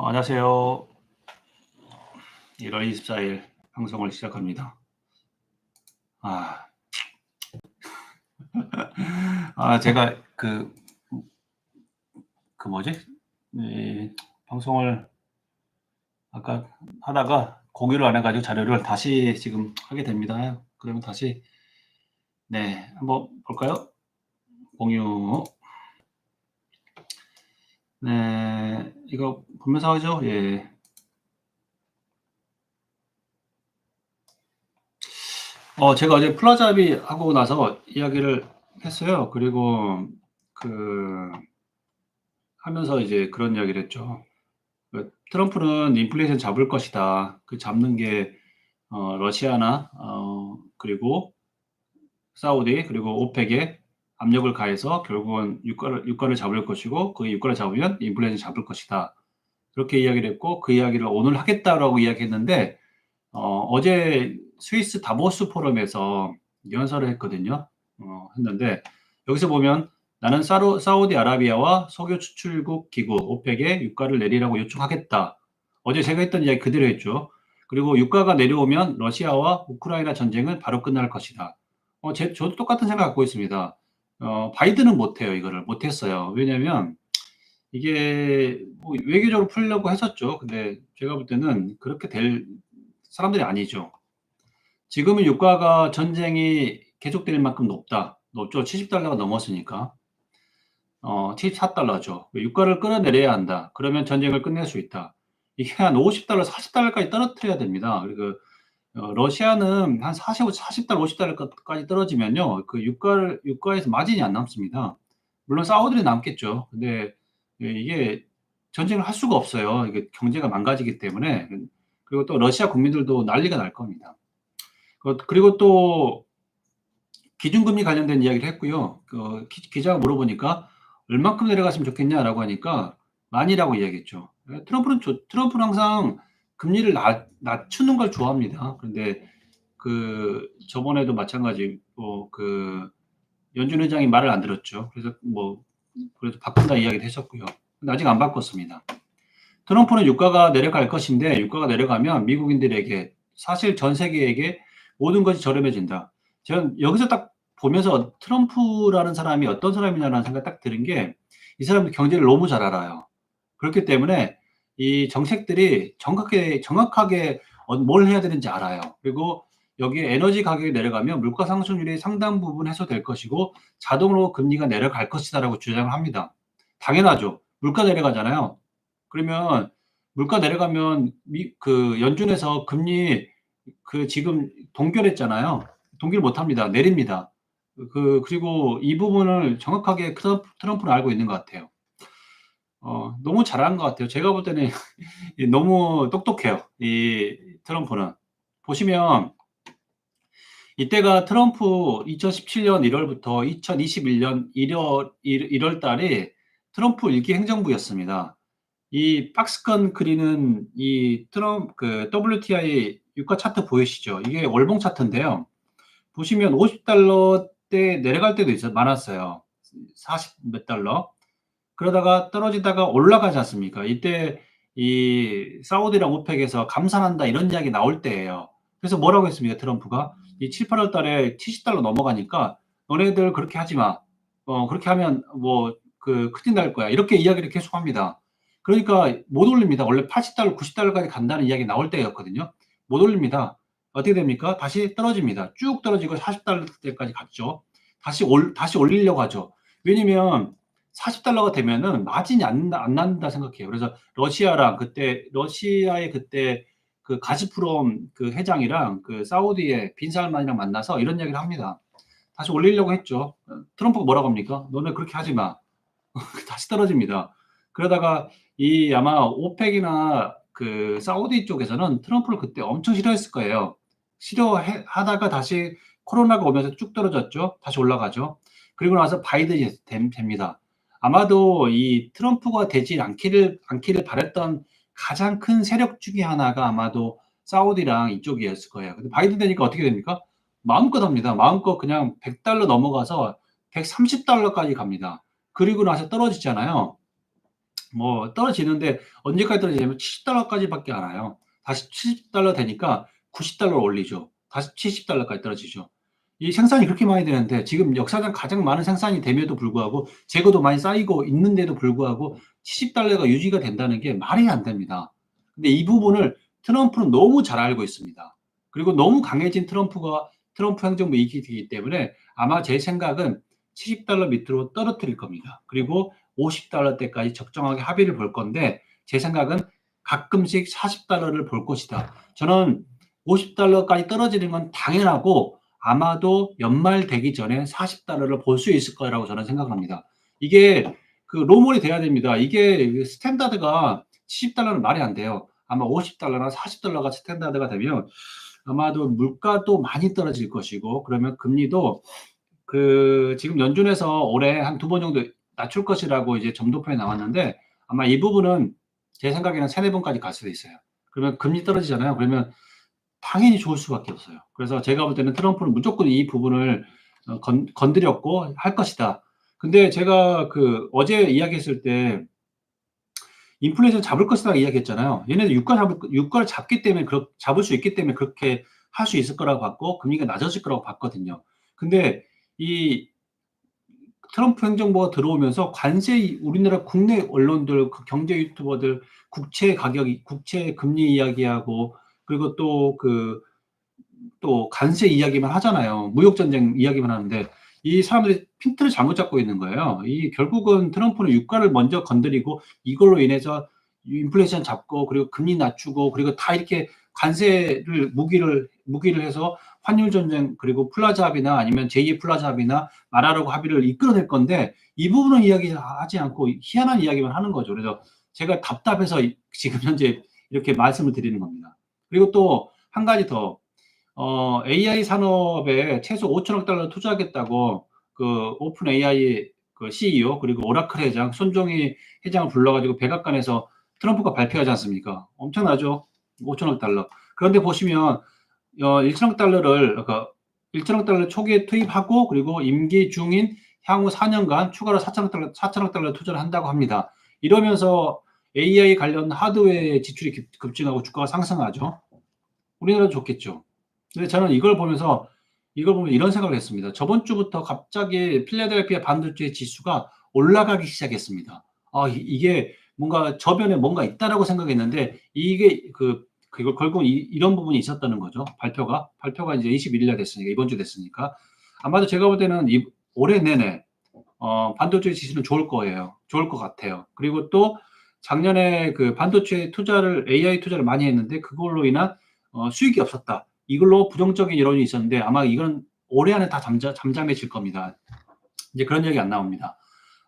어, 안녕하세요. 1월 24일 방송을 시작합니다. 아, 아 제가 그, 그 뭐지? 이 방송을 아까 하다가 공유를 안 해가지고 자료를 다시 지금 하게 됩니다. 그러면 다시 네 한번 볼까요? 공유 네 이거 보면서 하죠. 예. 어 제가 어제 플라잡이 하고 나서 이야기를 했어요. 그리고 그 하면서 이제 그런 이야기를 했죠. 그 트럼프는 인플레이션 잡을 것이다. 그 잡는 게 어, 러시아나 어, 그리고 사우디 그리고 오펙에 압력을 가해서 결국은 유가를 유가를 잡을 것이고 그 유가를 잡으면 인플레이션 잡을 것이다. 그렇게 이야기를 했고 그 이야기를 오늘 하겠다라고 이야기했는데 어, 어제 스위스 다보스 포럼에서 연설을 했거든요. 어, 했는데 여기서 보면 나는 사로, 사우디아라비아와 석유 추출국 기구 오펙에 유가를 내리라고 요청하겠다. 어제 제가 했던 이야기 그대로 했죠. 그리고 유가가 내려오면 러시아와 우크라이나 전쟁은 바로 끝날 것이다. 어, 제, 저도 똑같은 생각 갖고 있습니다. 어, 바이든은 못해요. 이거를 못했어요. 왜냐하면 이게 뭐 외교적으로 풀려고 했었죠. 근데 제가 볼 때는 그렇게 될 사람들이 아니죠. 지금은 유가가 전쟁이 계속될 만큼 높다. 높죠. 70달러가 넘었으니까. 어, 74달러죠. 유가를 끌어내려야 한다. 그러면 전쟁을 끝낼 수 있다. 이게 한 50달러, 40달러까지 떨어뜨려야 됩니다. 그리고 어, 러시아는 한 40, 40달러, 50달러까지 떨어지면요. 그 유가를, 유가에서 마진이 안 남습니다. 물론 사우디는 남겠죠. 근데 이게 전쟁을 할 수가 없어요. 이게 경제가 망가지기 때문에. 그리고 또 러시아 국민들도 난리가 날 겁니다. 그, 그리고 또 기준금리 관련된 이야기를 했고요. 그 기, 자가 물어보니까 얼만큼 내려갔으면 좋겠냐라고 하니까 많이라고 이야기했죠. 트럼프는 트럼프는 항상 금리를 낮, 낮추는 걸 좋아합니다. 그런데 그 저번에도 마찬가지 뭐그 연준 회장이 말을 안 들었죠. 그래서 뭐 그래서 바꾼다 이야기도 했었고요. 아직 안 바꿨습니다. 트럼프는 유가가 내려갈 것인데 유가가 내려가면 미국인들에게 사실 전 세계에게 모든 것이 저렴해진다. 제가 여기서 딱 보면서 트럼프라는 사람이 어떤 사람이냐라는 생각 딱 드는 게 이 사람은 경제를 너무 잘 알아요. 그렇기 때문에 이 정책들이 정확하게 정확하게 어, 뭘 해야 되는지 알아요. 그리고 여기에 에너지 가격이 내려가면 물가 상승률이 상당 부분 해소될 것이고 자동으로 금리가 내려갈 것이다라고 주장을 합니다. 당연하죠. 물가 내려가잖아요. 그러면 물가 내려가면 미, 그 연준에서 금리 그 지금 동결했잖아요. 동결 못 합니다. 내립니다. 그 그리고 이 부분을 정확하게 트럼프, 트럼프는 알고 있는 것 같아요. 어, 너무 잘한 것 같아요. 제가 볼 때는 너무 똑똑해요. 이 트럼프는 보시면 이때가 트럼프 2017년 1월부터 2021년 1월 1월 달에 트럼프 일기 행정부였습니다. 이 박스건 그리는 이 트럼프 그 WTI 유가 차트 보이시죠? 이게 월봉 차트인데요. 보시면 50달러 때 내려갈 때도 있어 많았어요. 40 몇 달러. 그러다가 떨어지다가 올라가지 않습니까? 이때 이 사우디랑 오펙에서 감산한다 이런 이야기 나올 때예요. 그래서 뭐라고 했습니까? 트럼프가 이 7, 8월 달에 70달러 넘어가니까 너네들 그렇게 하지 마. 어, 그렇게 하면 뭐 그 큰일 날 거야. 이렇게 이야기를 계속 합니다. 그러니까 못 올립니다. 원래 80달러, 90달러까지 간다는 이야기 나올 때였거든요. 못 올립니다. 어떻게 됩니까? 다시 떨어집니다. 쭉 떨어지고 40달러대까지 갔죠. 다시 올, 다시 올리려고 하죠. 왜냐면 40달러가 되면은 마진이 안, 안 난다 생각해요. 그래서 러시아랑 그때, 러시아의 그때 그 가즈프롬 그 회장이랑 그 사우디의 빈살만이랑 만나서 이런 이야기를 합니다. 다시 올리려고 했죠. 트럼프가 뭐라고 합니까? 너네 그렇게 하지 마. 다시 떨어집니다. 그러다가 이 아마 오펙이나 그 사우디 쪽에서는 트럼프를 그때 엄청 싫어했을 거예요. 싫어하다가 다시 코로나가 오면서 쭉 떨어졌죠. 다시 올라가죠. 그리고 나서 바이든이 됩니다. 아마도 이 트럼프가 되지 않기를 않기를 바랬던 가장 큰 세력 중에 하나가 아마도 사우디랑 이쪽이었을 거예요. 근데 바이든 되니까 어떻게 됩니까? 마음껏 합니다. 마음껏 그냥 100달러 넘어가서 130달러까지 갑니다. 그리고 나서 떨어지잖아요. 뭐 떨어지는데 언제까지 떨어지냐면 70달러까지밖에 안 와요. 다시 70달러 되니까 90달러로 올리죠. 다시 70달러까지 떨어지죠. 이 생산이 그렇게 많이 되는데 지금 역사상 가장 많은 생산이 됨에도 불구하고 재고도 많이 쌓이고 있는데도 불구하고 70달러가 유지가 된다는 게 말이 안 됩니다. 근데 이 부분을 트럼프는 너무 잘 알고 있습니다. 그리고 너무 강해진 트럼프가 트럼프 행정부 이기기 때문에 아마 제 생각은 70달러 밑으로 떨어뜨릴 겁니다. 그리고 50달러대까지 적정하게 합의를 볼 건데 제 생각은 가끔씩 40달러를 볼 것이다. 저는 50달러까지 떨어지는 건 당연하고 아마도 연말 되기 전에 40달러를 볼 수 있을 거라고 저는 생각합니다. 이게 그 로몰이 돼야 됩니다. 이게 스탠다드가 70달러는 말이 안 돼요. 아마 50달러나 40달러가 스탠다드가 되면 아마도 물가도 많이 떨어질 것이고 그러면 금리도 그 지금 연준에서 올해 한 두 번 정도 낮출 것이라고 이제 점도표에 나왔는데 아마 이 부분은 제 생각에는 세네 번까지 갈 수도 있어요. 그러면 금리 떨어지잖아요. 그러면 당연히 좋을 수밖에 없어요. 그래서 제가 볼 때는 트럼프는 무조건 이 부분을 어, 건, 건드렸고 할 것이다. 근데 제가 그 어제 이야기했을 때 인플레이션 잡을 것이다 이야기했잖아요. 얘네들 유가 잡을 유가를 잡기 때문에 그렇 잡을 수 있기 때문에 그렇게 할 수 있을 거라고 봤고 금리가 낮아질 거라고 봤거든요. 근데 이 트럼프 행정부가 들어오면서 관세 우리나라 국내 언론들 그 경제 유튜버들 국채 가격이 국채 금리 이야기하고 그리고 또 그또 관세 이야기만 하잖아요. 무역 전쟁 이야기만 하는데 이 사람들이 핀트를 잘못 잡고 있는 거예요. 이 결국은 트럼프는 유가를 먼저 건드리고 이걸로 인해서 인플레이션 잡고 그리고 금리 낮추고 그리고 다 이렇게 관세를 무기를 무기를 해서 환율 전쟁 그리고 플라자 합의나 아니면 제2 플라자 합의나 말하라고 합의를 이끌어낼 건데 이 부분은 이야기하지 않고 희한한 이야기만 하는 거죠. 그래서 제가 답답해서 지금 현재 이렇게 말씀을 드리는 겁니다. 그리고 또 한 가지 더 어, AI 산업에 최소 5천억 달러 투자하겠다고 그 오픈 AI 그 CEO 그리고 오라클 회장 손종희 회장을 불러가지고 백악관에서 트럼프가 발표하지 않습니까? 엄청나죠? 5천억 달러. 그런데 보시면 어, 1천억 달러를 그러니까 1천억 달러 초기에 투입하고 그리고 임기 중인 향후 4년간 추가로 4천억 달러 4천억 달러 투자를 한다고 합니다. 이러면서 AI 관련 하드웨어 지출이 급증하고 주가가 상승하죠. 우리나라 좋겠죠. 근데 저는 이걸 보면서 이걸 보면 이런 생각을 했습니다. 저번 주부터 갑자기 필라델피아 반도체 지수가 올라가기 시작했습니다. 아, 이게 뭔가 저변에 뭔가 있다라고 생각했는데 이게 그 그걸 결국 이, 런 부분이 있었다는 거죠. 발표가 발표가 이제 21일 날 됐으니까 이번 주 됐으니까 아마도 제가 볼 때는 이, 올해 내내 어, 반도체 지수는 좋을 거예요. 좋을 것 같아요. 그리고 또 작년에 그 반도체 투자를 AI 투자를 많이 했는데 그걸로 인한 어, 수익이 없었다. 이걸로 부정적인 여론이 있었는데 아마 이건 올해 안에 다 잠자, 잠잠해질 겁니다. 이제 그런 얘기 안 나옵니다.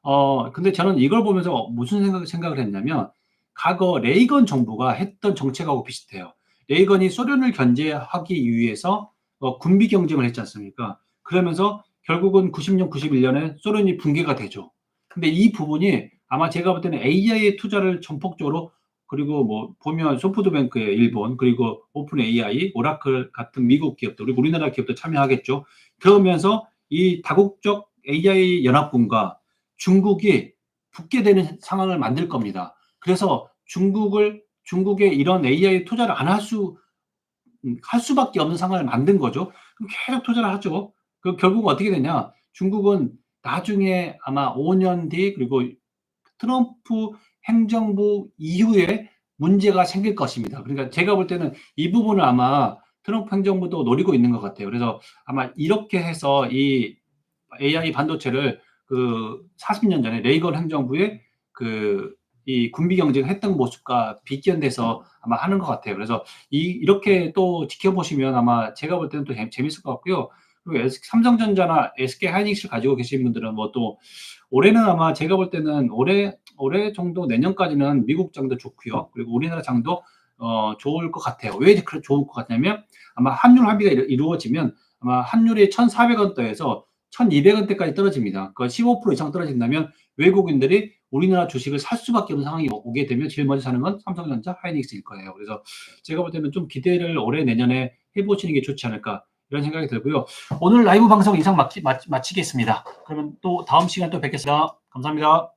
어, 근데 저는 이걸 보면서 무슨 생각, 생각을 했냐면, 과거 레이건 정부가 했던 정책하고 비슷해요. 레이건이 소련을 견제하기 위해서 어, 군비 경쟁을 했지 않습니까? 그러면서 결국은 90년, 91년에 소련이 붕괴가 되죠. 근데 이 부분이 아마 제가 볼 때는 AI에 투자를 전폭적으로 그리고 뭐 보면 소프트뱅크의 일본 그리고 오픈 AI, 오라클 같은 미국 기업들 그리고 우리나라 기업도 참여하겠죠. 그러면서 이 다국적 AI 연합군과 중국이 붙게 되는 상황을 만들 겁니다. 그래서 중국을 중국에 이런 AI 투자를 안 할 수, 음, 할 수밖에 없는 상황을 만든 거죠. 그럼 계속 투자를 하죠. 그 결국 어떻게 되냐? 중국은 나중에 아마 5년 뒤 그리고 트럼프 행정부 이후에 문제가 생길 것입니다. 그러니까 제가 볼 때는 이 부분을 아마 트럼프 행정부도 노리고 있는 것 같아요. 그래서 아마 이렇게 해서 이 AI 반도체를 그 40년 전에 레이건 행정부의 그 이 군비 경쟁을 했던 모습과 비견돼서 아마 하는 것 같아요. 그래서 이 이렇게 또 지켜보시면 아마 제가 볼 때는 또 재밌을 것 같고요. 그리고 삼성전자나 SK 하이닉스를 가지고 계신 분들은 뭐 또 올해는 아마 제가 볼 때는 올해 올해 정도 내년까지는 미국 장도 좋고요. 그리고 우리나라 장도 어, 좋을 것 같아요. 왜 좋을 것 같냐면 아마 환율 합의가 이루어지면 아마 환율이 1,400원대에서 1,200원대까지 떨어집니다. 그 15% 이상 떨어진다면 외국인들이 우리나라 주식을 살 수밖에 없는 상황이 오게 되면 제일 먼저 사는 건 삼성전자, 하이닉스일 거예요. 그래서 제가 볼 때는 좀 기대를 올해 내년에 해보시는 게 좋지 않을까 이런 생각이 들고요. 오늘 라이브 방송 이상 마치, 마치겠습니다. 그러면 또 다음 시간 또 뵙겠습니다. 감사합니다.